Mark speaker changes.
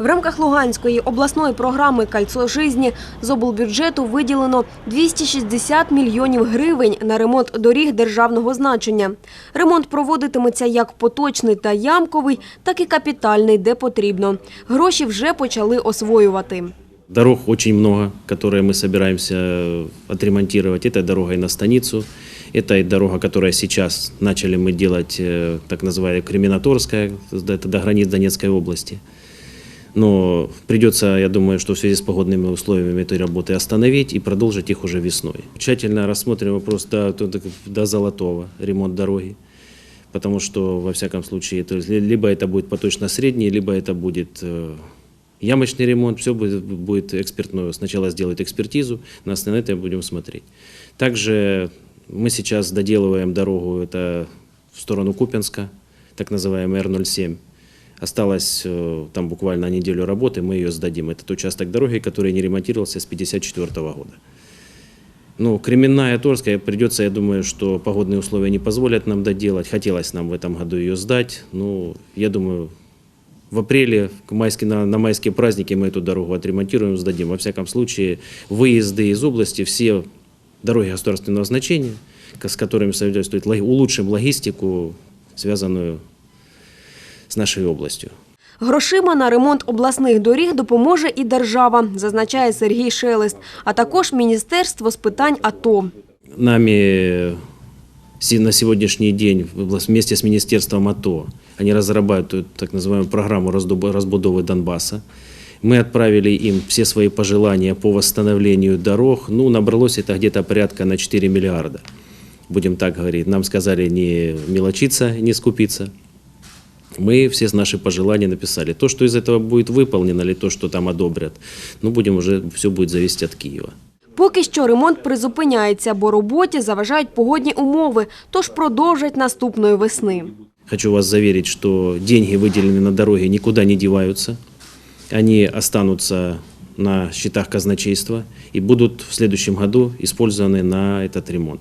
Speaker 1: В рамках Луганської обласної програми «Кольцо жизні» з облбюджету виділено 260 мільйонів гривень на ремонт доріг державного значення. Ремонт проводитиметься як поточний та ямковий, так і капітальний, де потрібно. Гроші вже почали освоювати.
Speaker 2: Дорог очень много, которые мы собираемся э, отремонтировать. Это дорога и на станицу, это и дорога, которая сейчас начали мы делать, э, так называемая Креминаторская, это до границ Донецкой области. Но придется, я думаю, что в связи с погодными условиями этой работы остановить и продолжить их уже весной. Тщательно рассмотрим вопрос до, до, Золотого, ремонт дороги. Потому что, во всяком случае, то есть, ли- либо это будет поточно-средний, либо это будет э, ямочный ремонт. Все будет, будет экспертное. Сначала сделают экспертизу, на основе этого будем смотреть. Также мы сейчас доделываем дорогу это в сторону Купенска, так называемый Р-07. Осталось э, там буквально неделю работы, мы ее сдадим. Это участок дороги, который не ремонтировался с 1954 года. Ну, Кременная, Торская, придется, я думаю, что погодные условия не позволят нам доделать. Хотелось нам в этом году ее сдать. Ну, я думаю, в апреле к майски- на, на майские праздники мы эту дорогу отремонтируем, сдадим. Во всяком случае, выезды из области, все дороги государственного значения, с которыми соответствует, лог- улучшим логистику, связанную с нашей областью.
Speaker 1: Грошима на ремонт обласних доріг допоможе і держава, зазначає Сергій Шелест, а також Міністерство з питань АТО.
Speaker 2: Нами си- на сегодняшний день в- вместе с Министерством АТО они разрабатывают так называемую программу раздоб- разбудовы Донбасса. Мы отправили им все свои пожелания по восстановлению дорог. Ну, набралось это где-то порядка на 4 миллиарда. Будем так говорить. Нам сказали не мелочиться, не скупиться. Мы все наши пожелания написали. То, что из этого будет выполнено, или то, что там одобрят, ну, будем уже, все будет зависеть от Киева.
Speaker 1: Поки що ремонт призупиняється, бо роботі заважають погодні умови, тож продовжать наступної весни.
Speaker 2: Хочу вас заверить, что деньги, выделенные на дороге, никуда не деваются. Они останутся на счетах казначейства и будут в следующем году использованы на этот ремонт.